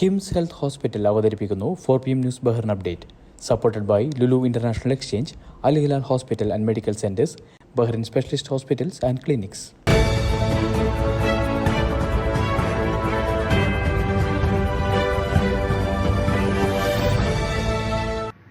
KIMS health hospital അവതരിപ്പിക്കുന്നു four P M news Bahrain update. Supported by Lulu international exchange Al Hilal hospital and medical centres Bahrain specialist hospitals and clinics.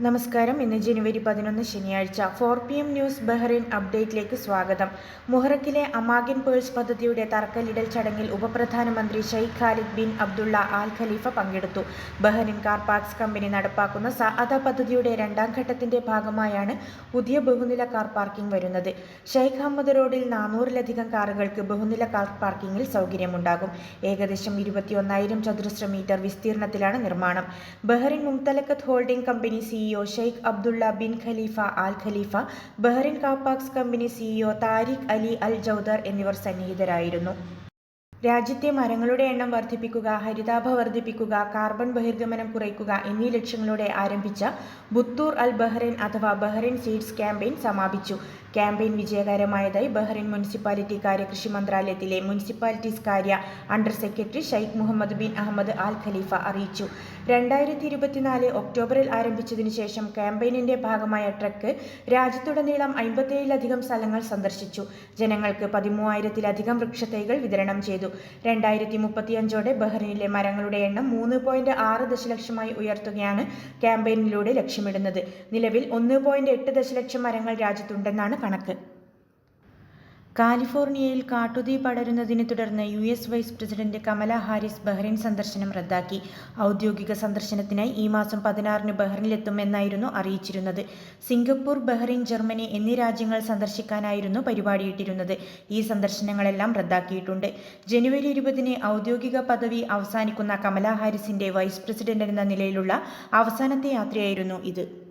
നമസ്കാരം. ഇന്ന് ജനുവരി പതിനൊന്ന് ശനിയാഴ്ച four P M news Bahrain അപ്ഡേറ്റിലേക്ക് സ്വാഗതം. മുഹറക്കിലെ അമാഗിൻ പേഴ്സ് പദ്ധതിയുടെ തറക്കല്ലിടൽ ചടങ്ങിൽ ഉപപ്രധാനമന്ത്രി Sheikh Khalid bin Abdullah Al Khalifa പങ്കെടുത്തു. ബഹ്റിൻ കാർ പാർക്സ് കമ്പനി നടപ്പാക്കുന്ന സഅദ പദ്ധതിയുടെ രണ്ടാം ഘട്ടത്തിന്റെ ഭാഗമായാണ് പുതിയ ബഹുനില കാർ പാർക്കിംഗ് വരുന്നത്. ഷെയ്ഖ് അഹമ്മദ് റോഡിൽ നാനൂറിലധികം കാറുകൾക്ക് ബഹുനില കാർ പാർക്കിംഗിൽ സൗകര്യമുണ്ടാകും. ഏകദേശം ഇരുപത്തിയൊന്നായിരം ചതുരശ്ര മീറ്റർ വിസ്തീർണത്തിലാണ് നിർമ്മാണം. Bahrain Mumtalakat holding company CEO Sheikh Abdullah bin Khalifa Al Khalifa Bahrain കാപ്പാക്സ് company CEO Tariq Ali Al Jawder എന്നിവർ സന്നിഹിതരായിരുന്നു. രാജ്യത്തെ മരങ്ങളുടെ എണ്ണം വർദ്ധിപ്പിക്കുക ഹരിതാഭ വർദ്ധിപ്പിക്കുക കാർബൺ ബഹിർഗമനം കുറയ്ക്കുക എന്നീ ലക്ഷ്യങ്ങളോടെ ആരംഭിച്ച ബുത്തൂർ അൽ ബഹ്റൈൻ അഥവാ ബഹ്റൈൻ സീഡ്സ് ക്യാമ്പയിൻ സമാപിച്ചു. ക്യാമ്പയിൻ വിജയകരമായതായി ബഹ്റിൻ മുനിസിപ്പാലിറ്റി കാര്യ കൃഷി മന്ത്രാലയത്തിലെ മുനിസിപ്പാലിറ്റീസ് കാര്യ under secretary Sheikh Mohammed bin Ahmed Al Khalifa അറിയിച്ചു. രണ്ടായിരത്തി ഇരുപത്തിനാല് ഒക്ടോബറിൽ ആരംഭിച്ചതിനു ശേഷം ക്യാമ്പയിനിന്റെ ഭാഗമായ ട്രക്ക് രാജ്യത്തുടനീളം അമ്പത്തേഴിലധികം സ്ഥലങ്ങൾ സന്ദർശിച്ചു. ജനങ്ങൾക്ക് പതിമൂവായിരത്തിലധികം വൃക്ഷത്തൈകൾ വിതരണം ചെയ്തു. രണ്ടായിരത്തി മുപ്പത്തിയഞ്ചോടെ ബഹ്റിനിലെ മരങ്ങളുടെ എണ്ണം മൂന്ന് പോയിന്റ് ആറ് ദശലക്ഷമായി ഉയർത്തുകയാണ് ക്യാമ്പയിനിലൂടെ ലക്ഷ്യമിടുന്നത്. നിലവിൽ ഒന്ന് പോയിന്റ് എട്ട് ദശലക്ഷം മരങ്ങൾ രാജ്യത്തുണ്ടെന്നാണ് കണക്ക്. കാലിഫോർണിയയിൽ കാട്ടുതീ പടരുന്നതിനെ തുടർന്ന് U S vice president Kamala Harris Bahrain സന്ദർശനം റദ്ദാക്കി. ഔദ്യോഗിക സന്ദർശനത്തിനായി ഈ മാസം പതിനാറിന് ബഹ്റിനിലെത്തുമെന്നായിരുന്നു അറിയിച്ചിരുന്നത്. സിംഗപ്പൂർ ബഹ്റൈൻ ജർമ്മനി എന്നീ രാജ്യങ്ങൾ സന്ദർശിക്കാനായിരുന്നു പരിപാടിയിട്ടിരുന്നത്. ഈ സന്ദർശനങ്ങളെല്ലാം റദ്ദാക്കിയിട്ടുണ്ട്. ജനുവരി ഇരുപതിന് ഔദ്യോഗിക പദവി അവസാനിക്കുന്ന കമല ഹാരിസിന്റെ വൈസ് പ്രസിഡന്റ് എന്ന നിലയിലുള്ള അവസാനത്തെ യാത്രയായിരുന്നു ഇത്.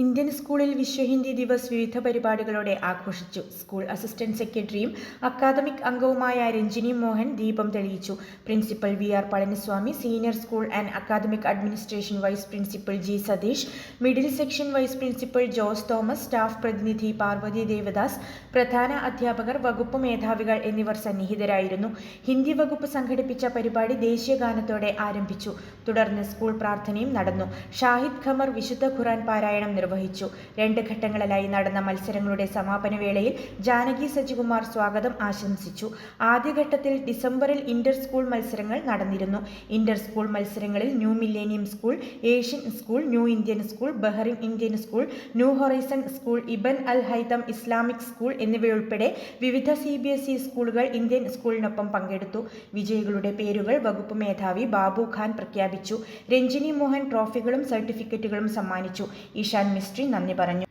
ഇന്ത്യൻ സ്കൂളിൽ വിശ്വ ഹിന്ദി ദിവസ് വിവിധ പരിപാടികളോടെ ആഘോഷിച്ചു. സ്കൂൾ അസിസ്റ്റന്റ് സെക്രട്ടറിയും അക്കാദമിക് അംഗവുമായ രഞ്ജിനി മോഹൻ ദീപം തെളിയിച്ചു. Principal V R Palaniswamy senior school and academic administration vice principal G Satheesh middle section vice principal Jose Thomas staff പ്രതിനിധി പാർവതി ദേവദാസ് പ്രധാന അധ്യാപകർ വകുപ്പ് മേധാവികൾ എന്നിവർ സന്നിഹിതരായിരുന്നു. ഹിന്ദി വകുപ്പ് സംഘടിപ്പിച്ച പരിപാടി ദേശീയ ഗാനത്തോടെ ആരംഭിച്ചു. തുടർന്ന് സ്കൂൾ പ്രാർത്ഥനയും നടന്നു. ഷാഹിദ് ഖമർ വിശുദ്ധ ഖുറാൻ പാരായണം നിർവഹിച്ചു. രണ്ട് ഘട്ടങ്ങളിലായി നടന്ന മത്സരങ്ങളുടെ സമാപന വേളയിൽ ജാനകി സജികുമാർ സ്വാഗതം ആശംസിച്ചു. ആദ്യഘട്ടത്തിൽ ഡിസംബറിൽ ഇന്റർ സ്കൂൾ മത്സരങ്ങൾ നടന്നിരുന്നു. ഇന്റർ സ്കൂൾ മത്സരങ്ങളിൽ New Millennium School Asian School New Indian School Bahrain Indian School New Horizon School Ibn Al Haitham Islamic School എന്നിവയുൾപ്പെടെ വിവിധ സി ബി എസ് ഇ സ്കൂളുകൾ ഇന്ത്യൻ സ്കൂളിനൊപ്പം പങ്കെടുത്തു. വിജയികളുടെ പേരുകൾ വകുപ്പ് മേധാവി ബാബു ഖാൻ പ്രഖ്യാപിച്ചു. രഞ്ജിനി മോഹൻ ട്രോഫികളും സർട്ടിഫിക്കറ്റുകളും സമ്മാനിച്ചു. ഇഷാൻ മിസ്ട്രി നന്ദി പറഞ്ഞു.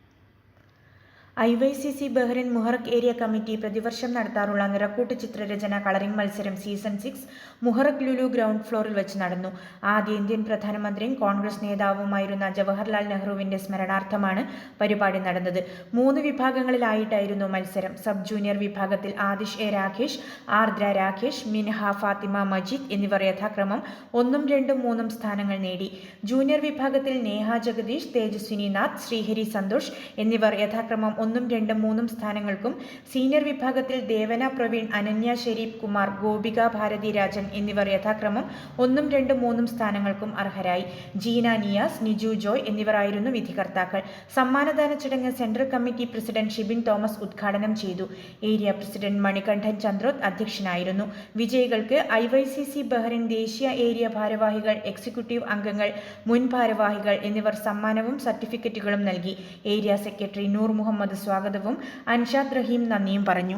I Y C C Bahrain Muharraq area committee പ്രതിവർഷം നടത്താറുള്ള നിറക്കൂട്ട് ചിത്രരചന കളറിംഗ് മത്സരം season six Muharraq Lulu ground ഫ്ലോറിൽ വെച്ച് നടന്നു. ആദ്യ ഇന്ത്യൻ പ്രധാനമന്ത്രിയും കോൺഗ്രസ് നേതാവുമായിരുന്ന ജവഹർലാൽ നെഹ്റുവിന്റെ സ്മരണാർത്ഥമാണ് പരിപാടി നടന്നത്. മൂന്ന് വിഭാഗങ്ങളിലായിട്ടായിരുന്നു മത്സരം. സബ് ജൂനിയർ വിഭാഗത്തിൽ ആദിഷ് എ രാകേഷ് ആർദ്ര രാകേഷ് മിൻഹ ഫാത്തിമ മജീദ് എന്നിവർ യഥാക്രമം ഒന്നും രണ്ടും മൂന്നും സ്ഥാനങ്ങൾ നേടി. ജൂനിയർ വിഭാഗത്തിൽ നേഹ ജഗദീഷ് തേജസ്വിനി നാഥ് ശ്രീഹരി സന്തോഷ് എന്നിവർ യഥാക്രമം ഒന്നും രണ്ടും മൂന്നും സ്ഥാനങ്ങൾക്കും സീനിയർ വിഭാഗത്തിൽ ദേവന പ്രവീൺ അനന്യ ഷെരീഫ് കുമാർ ഗോപിക ഭാരതി രാജൻ എന്നിവർ യഥാക്രമം ഒന്നും രണ്ടും മൂന്നും സ്ഥാനങ്ങൾക്കും അർഹരായി. ജീന നിയാസ് നിജു ജോയ് എന്നിവരായിരുന്നു വിധികർത്താക്കൾ. സമ്മാനദാന ചടങ്ങ് central committee president Shibin Thomas ഉദ്ഘാടനം ചെയ്തു. ഏരിയ പ്രസിഡന്റ് മണികണ്ഠൻ ചന്ദ്രോത് അധ്യക്ഷനായിരുന്നു. വിജയികൾക്ക് I Y C C Bahrain ദേശീയ ഏരിയ ഭാരവാഹികൾ എക്സിക്യൂട്ടീവ് അംഗങ്ങൾ മുൻ ഭാരവാഹികൾ എന്നിവർ സമ്മാനവും സർട്ടിഫിക്കറ്റുകളും നൽകി. ഏരിയ സെക്രട്ടറി നൂർ മുഹമ്മദ് സ്വാഗതവും അൻഷാദ് റഹീം നന്ദിയും പറഞ്ഞു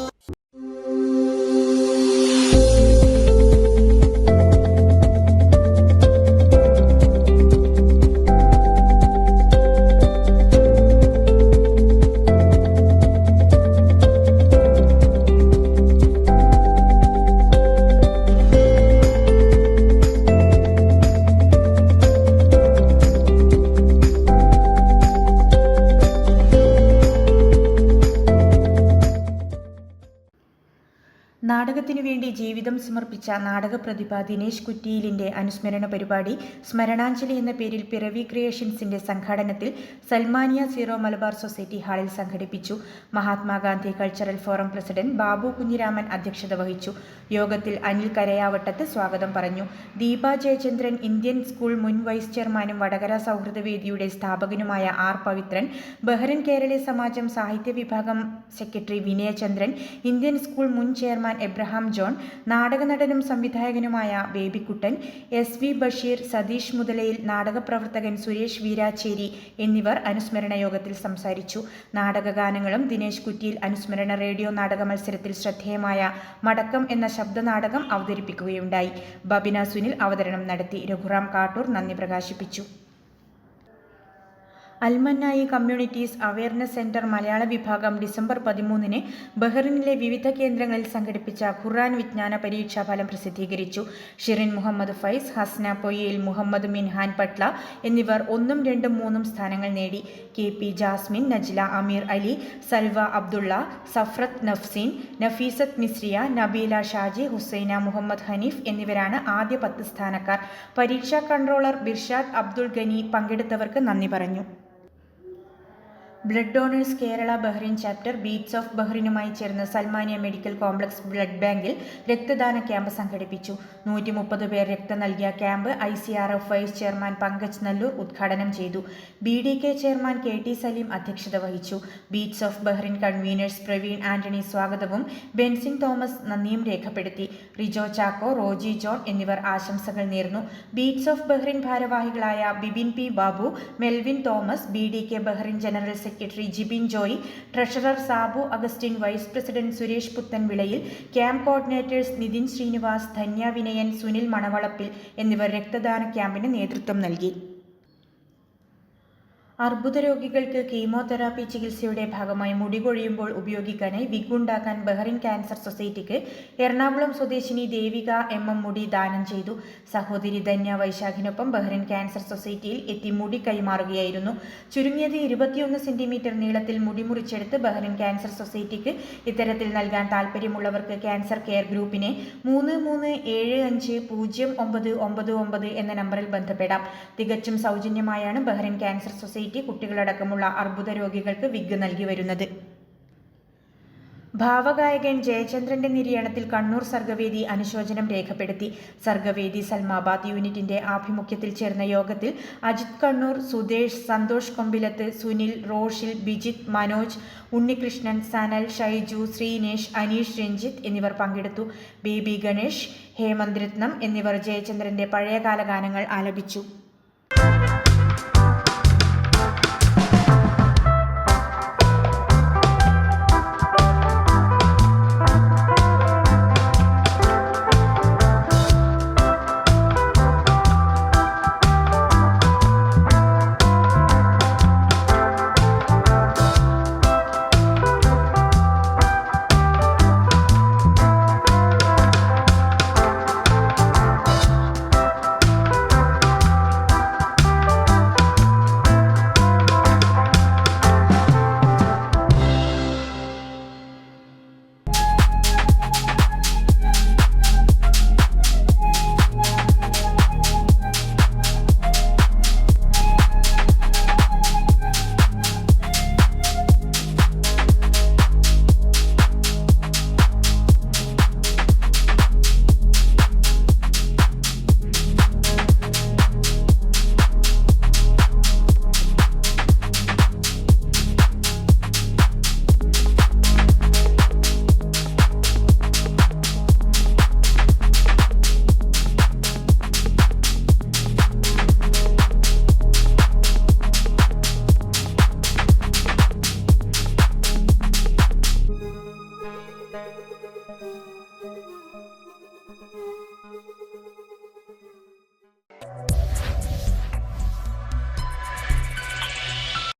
ജീവിതം സമർപ്പിച്ച നാടക പ്രതിഭ ദിനേശ് കുറ്റിയിലിന്റെ അനുസ്മരണ പരിപാടി സ്മരണാഞ്ജലി എന്ന പേരിൽ പിറവി ക്രിയേഷൻസിന്റെ സംഘാടനത്തിൽ സൽമാനിയ സീറോ മലബാർ സൊസൈറ്റി ഹാളിൽ സംഘടിപ്പിച്ചു. Mahatma Gandhi cultural forum president Babu Kunhiraman അധ്യക്ഷത വഹിച്ചു. യോഗത്തിൽ അനിൽ കരയാവട്ടത്ത് സ്വാഗതം പറഞ്ഞു. ദീപ ജയചന്ദ്രൻ ഇന്ത്യൻ സ്കൂൾ മുൻ വൈസ് ചെയർമാനും വടകര സൗഹൃദ വേദിയുടെ സ്ഥാപകനുമായ ആർ പവിത്രൻ ബഹ്റിൻ കേരളീയ സമാജം സാഹിത്യ വിഭാഗം സെക്രട്ടറി വിനയചന്ദ്രൻ ഇന്ത്യൻ സ്കൂൾ മുൻ ചെയർമാൻ എബ്രഹാം ജോൺ നാടക നടനും സംവിധായകനുമായ ബേബിക്കുട്ടൻ എസ് വി ബഷീർ സതീഷ് മുതലയിൽ നാടകപ്രവർത്തകൻ സുരേഷ് വീരാച്ചേരി എന്നിവർ അനുസ്മരണ യോഗത്തിൽ സംസാരിച്ചു. നാടകഗാനങ്ങളും ദിനേശ് കുറ്റിയിൽ അനുസ്മരണ റേഡിയോ നാടക മത്സരത്തിൽ ശ്രദ്ധേയമായ മടക്കം എന്ന ശബ്ദനാടകം അവതരിപ്പിക്കുകയുണ്ടായി. ബബിന സുനിൽ അവതരണം നടത്തി. രഘുറാം കാട്ടൂർ നന്ദി പ്രകാശിപ്പിച്ചു. Al Mannai communities awareness centre Malayala വിഭാഗം ഡിസംബർ പതിമൂന്നിന് ബഹ്റിനിലെ വിവിധ കേന്ദ്രങ്ങളിൽ സംഘടിപ്പിച്ച ഖുർആൻ വിജ്ഞാന പരീക്ഷാ ഫലം പ്രസിദ്ധീകരിച്ചു. ഷിറിൻ മുഹമ്മദ് ഫൈസ് ഹസ്ന പൊയ്യയിൽ മുഹമ്മദ് മിൻഹാൻ പട്ല എന്നിവർ ഒന്നും രണ്ടും മൂന്നും സ്ഥാനങ്ങൾ നേടി. K P Jasmine Najla Ameer Ali Salva Abdulla Safrath Nafseen Nafeesath Misriya Nabeela Shaji Husaina Muhammad Hanif എന്നിവരാണ് ആദ്യ പത്ത് സ്ഥാനക്കാർ. പരീക്ഷാ കൺട്രോളർ ബിർഷാദ് അബ്ദുൾ ഗനി പങ്കെടുത്തവർക്ക് നന്ദി പറഞ്ഞു. Blood donors Kerala Bahrain chapter beats of ബഹ്റിനുമായി ചേർന്ന് സൽമാനിയ മെഡിക്കൽ കോംപ്ലക്സ് ബ്ലഡ് ബാങ്കിൽ രക്തദാന ക്യാമ്പ് സംഘടിപ്പിച്ചു. നൂറ്റി മുപ്പത് പേർ രക്തം നൽകിയ camp I C R F vice chairman Pankaj Nallur ഉദ്ഘാടനം ചെയ്തു. B D K chairman K T Saleem അധ്യക്ഷത വഹിച്ചു. Beats of Bahrain conveners Praveen Antony സ്വാഗതവും ബെൻസിൻ തോമസ് നന്ദിയും രേഖപ്പെടുത്തി. റിജോ ചാക്കോ റോജി ജോൺ എന്നിവർ ആശംസകൾ നേർന്നു. ബീറ്റ്സ് ഓഫ് ബഹ്റിൻ ഭാരവാഹികളായ Bibin P Babu Melvin Thomas B D K Bahrain general secretary Jibin Joy treasurer Sabu Augustine vice president Suresh Puthanvilayil camp coordinators Nithin Srinivas Dhanya Vinayan Sunil Manavalappil എന്നിവർ രക്തദാന ക്യാമ്പിന് നേതൃത്വം നൽകി. അർബുദ രോഗികൾക്ക് chemotherapy ചികിത്സയുടെ ഭാഗമായി മുടി കൊഴിയുമ്പോൾ ഉപയോഗിക്കാനായി വിഗുണ്ടാക്കാൻ ബഹ്റിൻ ക്യാൻസർ സൊസൈറ്റിക്ക് എറണാകുളം സ്വദേശിനി ദേവിക എം എം മുടി ദാനം ചെയ്തു. സഹോദരി ധന്യ വൈശാഖിനൊപ്പം ബഹ്റിൻ ക്യാൻസർ സൊസൈറ്റിയിൽ എത്തി മുടി കൈമാറുകയായിരുന്നു. ചുരുങ്ങിയത് ഇരുപത്തിയൊന്ന് സെന്റിമീറ്റർ നീളത്തിൽ മുടി മുറിച്ചെടുത്ത് ബഹ്റിൻ ക്യാൻസർ സൊസൈറ്റിക്ക് ഇത്തരത്തിൽ നൽകാൻ താൽപ്പര്യമുള്ളവർക്ക് ക്യാൻസർ കെയർ ഗ്രൂപ്പിനെ മൂന്ന് മൂന്ന് ഏഴ് അഞ്ച് പൂജ്യം ഒമ്പത് ഒമ്പത് ഒമ്പത് എന്ന നമ്പറിൽ ബന്ധപ്പെടാം. തികച്ചും സൗജന്യമായാണ് ബഹ്റിൻ ക്യാൻസർ സൊസൈറ്റി കുട്ടികളടക്കമുള്ള അർബുദ രോഗികൾക്ക് വിഗ് നൽകി വരുന്നത്. ഭാവഗായകൻ ജയചന്ദ്രന്റെ നിര്യാണത്തിൽ കണ്ണൂർ സർഗവേദി അനുശോചനം രേഖപ്പെടുത്തി. സർഗവേദി സൽമാബാദ് യൂണിറ്റിന്റെ ആഭിമുഖ്യത്തിൽ ചേർന്ന യോഗത്തിൽ അജിത് കണ്ണൂർ സുദേശ് സന്തോഷ് കൊമ്പിലത്ത് സുനിൽ റോഷിൽ ബിജിത് മനോജ് ഉണ്ണികൃഷ്ണൻ സനൽ ഷൈജു ശ്രീനേഷ് അനീഷ് രഞ്ജിത്ത് എന്നിവർ പങ്കെടുത്തു. ബേബി ഗണേഷ് ഹേമന്ത് രത്നം എന്നിവർ ജയചന്ദ്രന്റെ പഴയകാല ഗാനങ്ങൾ ആലപിച്ചു.